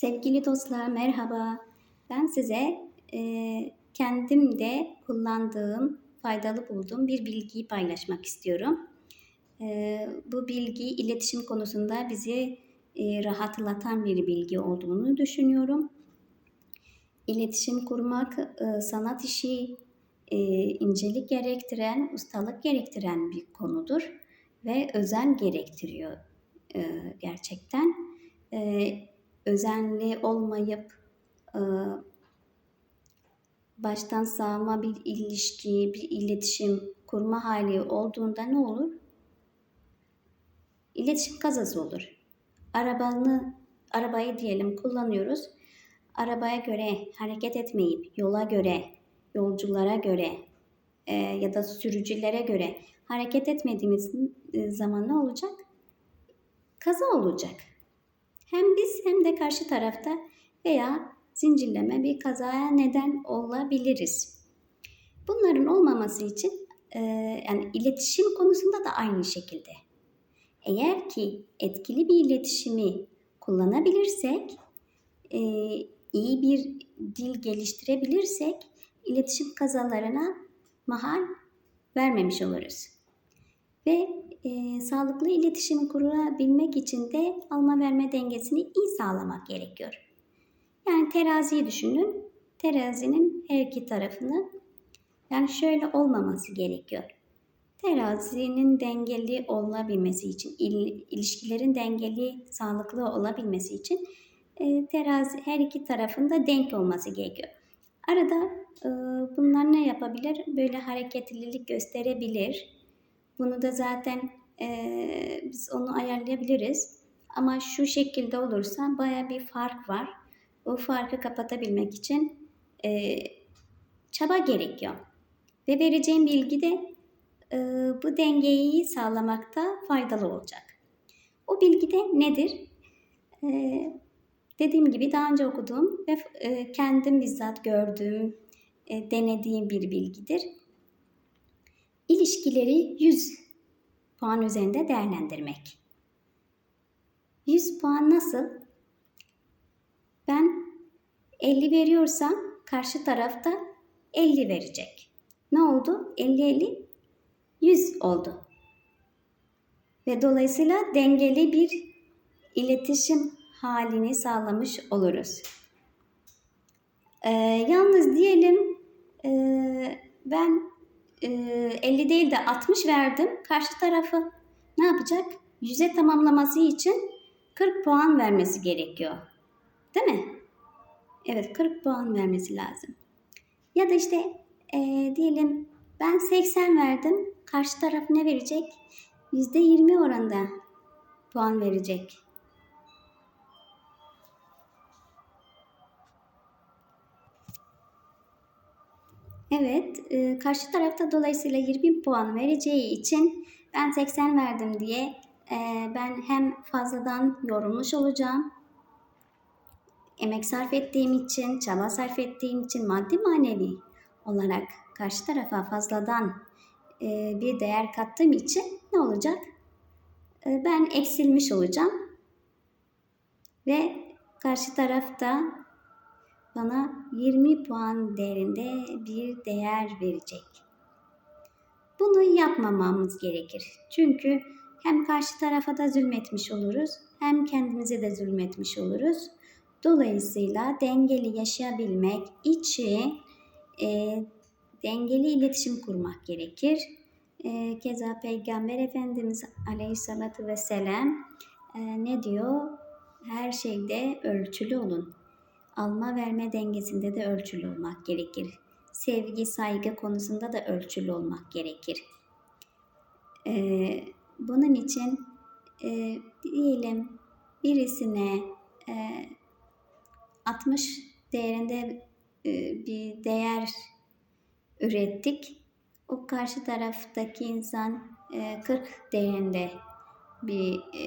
Sevgili dostlar merhaba. Ben size e, kendim de kullandığım, faydalı bulduğum bir bilgiyi paylaşmak istiyorum. E, bu bilgi iletişim konusunda bizi e, rahatlatan bir bilgi olduğunu düşünüyorum. İletişim kurmak e, sanat işi, e, incelik gerektiren, ustalık gerektiren bir konudur ve özen gerektiriyor e, gerçekten. E, özenli olmayıp e, baştan sağma bir ilişki, bir iletişim kurma hali olduğunda ne olur? İletişim kazası olur. Arabanı, arabayı diyelim kullanıyoruz. Arabaya göre hareket etmeyip yola göre, yolculara göre e, ya da sürücülere göre hareket etmediğimiz e, zaman ne olacak? Kaza olacak. Hem biz hem de karşı tarafta veya zincirleme bir kazaya neden olabiliriz. Bunların olmaması için e, yani iletişim konusunda da aynı şekilde. Eğer ki etkili bir iletişimi kullanabilirsek, e, iyi bir dil geliştirebilirsek iletişim kazalarına mahal vermemiş oluruz. Ve e, sağlıklı iletişim kurabilmek için de alma verme dengesini iyi sağlamak gerekiyor. Yani teraziyi düşünün. Terazinin her iki tarafını yani şöyle olmaması gerekiyor. Terazinin dengeli olabilmesi için, il, ilişkilerin dengeli, sağlıklı olabilmesi için e, terazi her iki tarafında denk olması gerekiyor. Arada e, bunlar ne yapabilir? Böyle hareketlilik gösterebilir. Bunu da zaten e, biz onu ayarlayabiliriz. Ama şu şekilde olursa baya bir fark var. Bu farkı kapatabilmek için e, çaba gerekiyor. Ve vereceğim bilgi de e, bu dengeyi sağlamakta faydalı olacak. O bilgi de nedir? E, dediğim gibi daha önce okuduğum ve e, kendim bizzat gördüğüm, e, denediğim bir bilgidir. İlişkileri 100 puan üzerinde değerlendirmek. 100 puan nasıl? Ben 50 veriyorsam karşı tarafta 50 verecek. Ne oldu? 50 50 100 oldu. Ve dolayısıyla dengeli bir iletişim halini sağlamış oluruz. Ee, yalnız diyelim e, ben 50 değil de 60 verdim. Karşı tarafı ne yapacak? 100'e tamamlaması için 40 puan vermesi gerekiyor. Değil mi? Evet 40 puan vermesi lazım. Ya da işte e, diyelim ben 80 verdim. Karşı taraf ne verecek? %20 oranında puan verecek. Evet, e, karşı tarafta dolayısıyla 20 puan vereceği için ben 80 verdim diye e, ben hem fazladan yorulmuş olacağım, emek sarf ettiğim için, çaba sarf ettiğim için maddi manevi olarak karşı tarafa fazladan e, bir değer kattığım için ne olacak? E, ben eksilmiş olacağım ve karşı tarafta bana 20 puan değerinde bir değer verecek. Bunu yapmamamız gerekir. Çünkü hem karşı tarafa da zulmetmiş oluruz, hem kendimize de zulmetmiş oluruz. Dolayısıyla dengeli yaşayabilmek için e, dengeli iletişim kurmak gerekir. E, keza Peygamber Efendimiz Aleyhisselatü Vesselam e, ne diyor? Her şeyde ölçülü olun alma verme dengesinde de ölçülü olmak gerekir. Sevgi, saygı konusunda da ölçülü olmak gerekir. Ee, bunun için e, diyelim birisine e, 60 değerinde e, bir değer ürettik. O karşı taraftaki insan e, 40 değerinde bir e,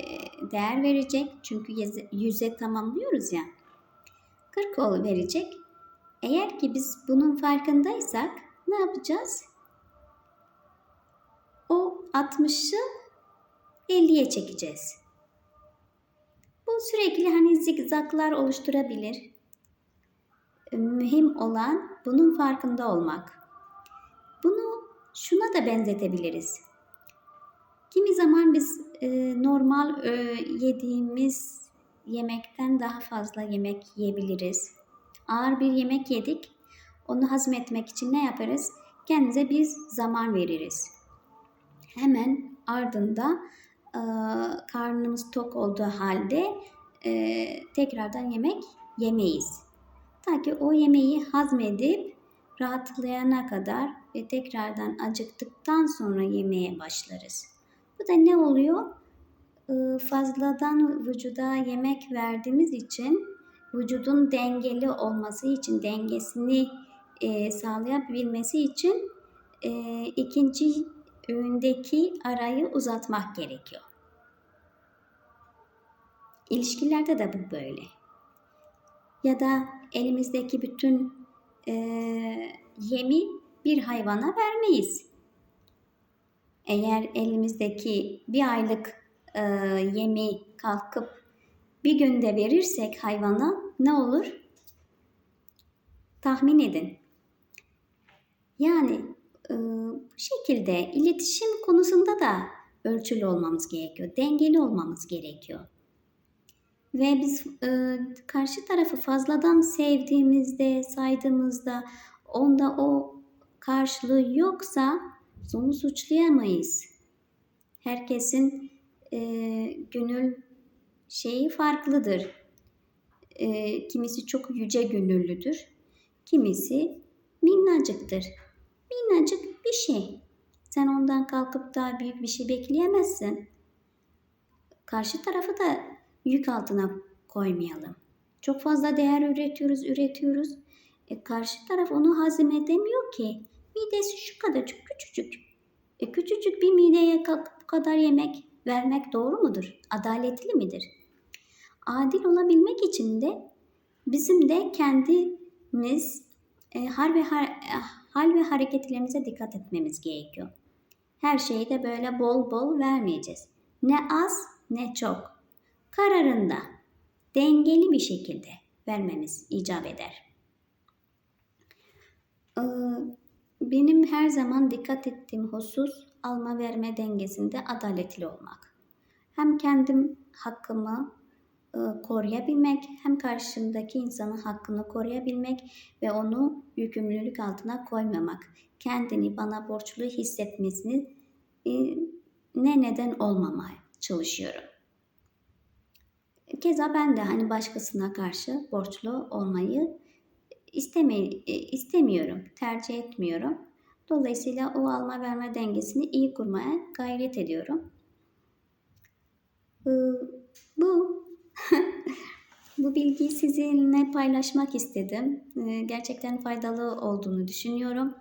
değer verecek. Çünkü yüze tamamlıyoruz ya. 40 ol verecek. Eğer ki biz bunun farkındaysak ne yapacağız? O 60'ı 50'ye çekeceğiz. Bu sürekli hani zigzaklar oluşturabilir. Mühim olan bunun farkında olmak. Bunu şuna da benzetebiliriz. Kimi zaman biz e, normal e, yediğimiz yemekten daha fazla yemek yiyebiliriz. Ağır bir yemek yedik. Onu hazmetmek için ne yaparız? Kendimize biz zaman veririz. Hemen ardında e, karnımız tok olduğu halde e, tekrardan yemek yemeyiz. Ta ki o yemeği hazmedip rahatlayana kadar ve tekrardan acıktıktan sonra yemeye başlarız. Bu da ne oluyor? Ee, fazladan vücuda yemek verdiğimiz için vücudun dengeli olması için dengesini e, sağlayabilmesi için e, ikinci öğündeki arayı uzatmak gerekiyor. İlişkilerde de bu böyle. Ya da elimizdeki bütün e, yemi bir hayvana vermeyiz. Eğer elimizdeki bir aylık e, yemi kalkıp bir günde verirsek hayvana ne olur? Tahmin edin. Yani e, bu şekilde iletişim konusunda da ölçülü olmamız gerekiyor. Dengeli olmamız gerekiyor. Ve biz e, karşı tarafı fazladan sevdiğimizde, saydığımızda onda o karşılığı yoksa onu suçlayamayız. Herkesin e, gönül şeyi farklıdır. E, kimisi çok yüce gönüllüdür. Kimisi minnacıktır. Minnacık bir şey. Sen ondan kalkıp daha büyük bir şey bekleyemezsin. Karşı tarafı da yük altına koymayalım. Çok fazla değer üretiyoruz, üretiyoruz. E, karşı taraf onu hazmedemiyor ki. Midesi şu kadarcık küçücük. E, küçücük bir mideye kalkıp bu kadar yemek vermek doğru mudur? Adaletli midir? Adil olabilmek için de bizim de kendimiz e, hal ve har, hal ve hareketlerimize dikkat etmemiz gerekiyor. Her şeyi de böyle bol bol vermeyeceğiz. Ne az ne çok. Kararında dengeli bir şekilde vermemiz icap eder. Ee, benim her zaman dikkat ettiğim husus alma verme dengesinde adaletli olmak. Hem kendim hakkımı e, koruyabilmek hem karşımdaki insanın hakkını koruyabilmek ve onu yükümlülük altına koymamak. Kendini bana borçlu hissetmesini e, ne neden olmamaya çalışıyorum. Keza ben de hani başkasına karşı borçlu olmayı isteme, e, istemiyorum, tercih etmiyorum. Dolayısıyla o alma verme dengesini iyi kurmaya gayret ediyorum. Bu bu bilgiyi sizinle paylaşmak istedim. Gerçekten faydalı olduğunu düşünüyorum.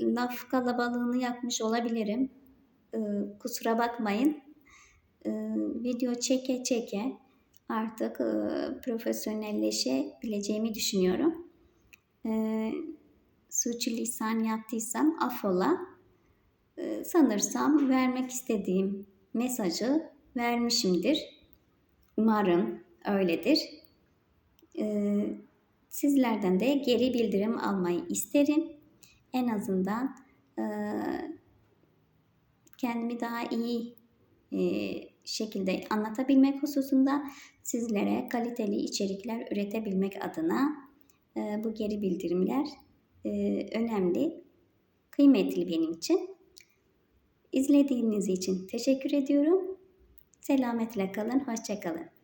Laf kalabalığını yapmış olabilirim. Kusura bakmayın. Video çeke çeke artık profesyonelleşebileceğimi düşünüyorum. Suçu yaptıysam affola. Sanırsam vermek istediğim mesajı vermişimdir. Umarım öyledir. Ee, sizlerden de geri bildirim almayı isterim. En azından e, kendimi daha iyi e, şekilde anlatabilmek hususunda sizlere kaliteli içerikler üretebilmek adına e, bu geri bildirimler önemli, kıymetli benim için. İzlediğiniz için teşekkür ediyorum. Selametle kalın, hoşçakalın.